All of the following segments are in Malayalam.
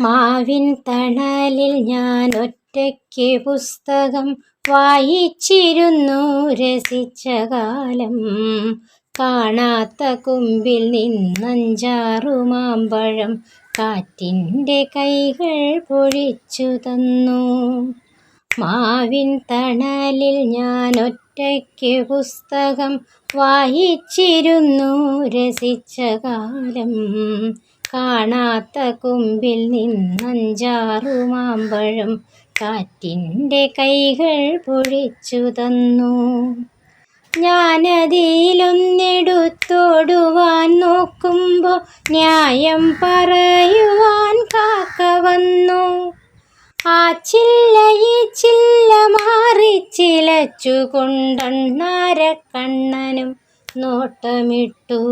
മാവിൻ തണലിൽ ഞാൻ ഒറ്റയ്ക്ക് പുസ്തകം വായിച്ചിരുന്നു. രസിച്ച കാലം കാണാത്ത കുമ്പിൽ നിന്നഞ്ചാറു മാമ്പഴം കാറ്റിന്റെ കൈകൾ പൊഴിച്ചു തന്നു. മാവിൻ തണലിൽ ഞാൻ ഒറ്റയ്ക്ക് പുസ്തകം വായിച്ചിരുന്നു. രസിച്ച കാലം കാണാത്ത കൊമ്പിൽ നിന്നഞ്ചാറു മാമ്പഴം കാറ്റിന്റെ കൈകൾ പൊഴിച്ചു തന്നു. ഞാനതിലൊന്നെടുത്തോടുവാൻ നോക്കുമ്പോൾ ന്യായം പറയുവാൻ കാക്ക വന്നു. ആ ചില്ല ഈ ചില്ല മാറി ചിലച്ചു കൊണ്ടണ്ണാരക്കണ്ണനും നോട്ടമിട്ടു.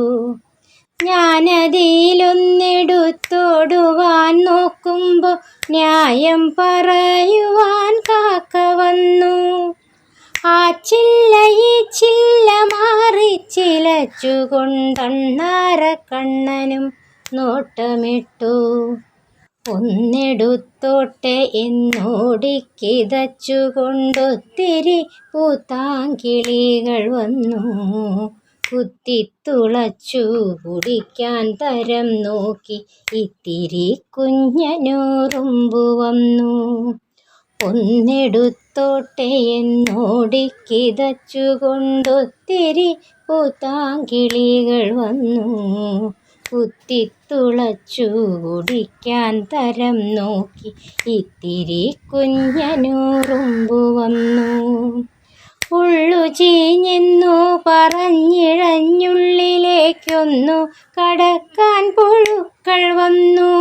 ഞാനതിലൊന്നെടുത്തോടുവാൻ നോക്കുമ്പോൾ ന്യായം പറയുവാൻ കാക്ക വന്നു. ആ ചില്ല ഈ ചില്ല മാറി ചിലച്ചുകൊണ്ടണ്ണാര കണ്ണനും നോട്ടമിട്ടു. ഒന്നെടുത്തോട്ടെ എന്നോടിക്കിതച്ചുകൊണ്ടൊത്തിരി പൂത്താങ്കിളികൾ വന്നു. കുത്തിത്തുളച്ചു കുടിക്കാൻ തരം നോക്കി ഇത്തിരി കുഞ്ഞനൂറുമ്പു വന്നു ഒന്നെടുത്തോട്ടെ എന്നോടിക്കിതച്ചുകൊണ്ടൊത്തിരി പൂത്താങ്കിളികൾ വന്നു. കുത്തിത്തുളച്ചു കുടിക്കാൻ തരം നോക്കി ഇത്തിരി കുഞ്ഞനൂറുമ്പു വന്നു ഉള്ളു ചീഞ്ഞെന്നു പറഞ്ഞിഴഞ്ഞുള്ളിലേക്കൊന്നു കടക്കാൻ പുഴുക്കൾ വന്നു.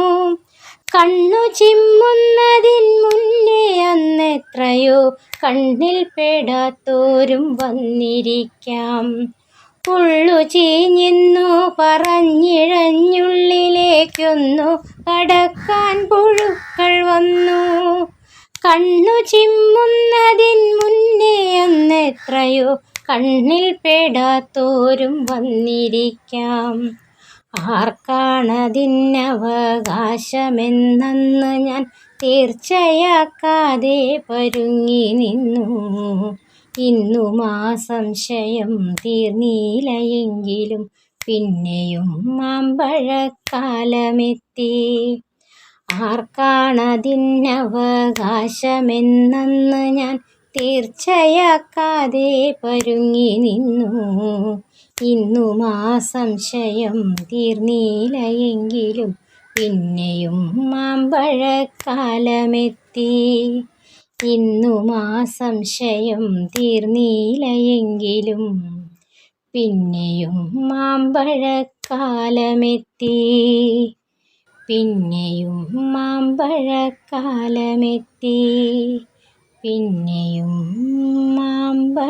കണ്ണു ചിമ്മുന്നതിൻ മുന്നേ അന്നെത്രയോ കണ്ണിൽ പെടാത്തോരും വന്നിരിക്കാം. പുള്ളു ചീഞ്ഞെന്നു പറഞ്ഞിഴഞ്ഞുള്ളിലേക്കൊന്നു കടക്കാൻ പുഴുക്കൾ വന്നു. കണ്ണു ചിമ്മുന്നതിൻ മുന്നേ അന്നെത്രയോ കണ്ണിൽ പെടാത്തോരും വന്നിരിക്കാം. ആർക്കാണതിനവകാശമെന്നന്ന് ഞാൻ തീർച്ചയാക്കാതെ പരുങ്ങി നിന്നു. ഇന്നും ആ സംശയം തീർന്നീലയെങ്കിലും പിന്നെയും മാമ്പഴക്കാലമെത്തി. ആർക്കാണതിനവകാശമെന്നന്ന് ഞാൻ തീർച്ചയാക്കാതെ പരുങ്ങി നിന്നു. ഇന്നും ആ സംശയം തീർന്നീലയെങ്കിലും പിന്നെയും മാമ്പഴക്കാലമെത്തി. ഇന്നും ആ സംശയം തീർന്നീലയെങ്കിലും പിന്നെയും മാമ്പഴക്കാലമെത്തി. പിന്നെയും മാമ്പഴക്കാലമെത്തി. പിന്നെയും മാമ്പഴക്കാലമെത്തി.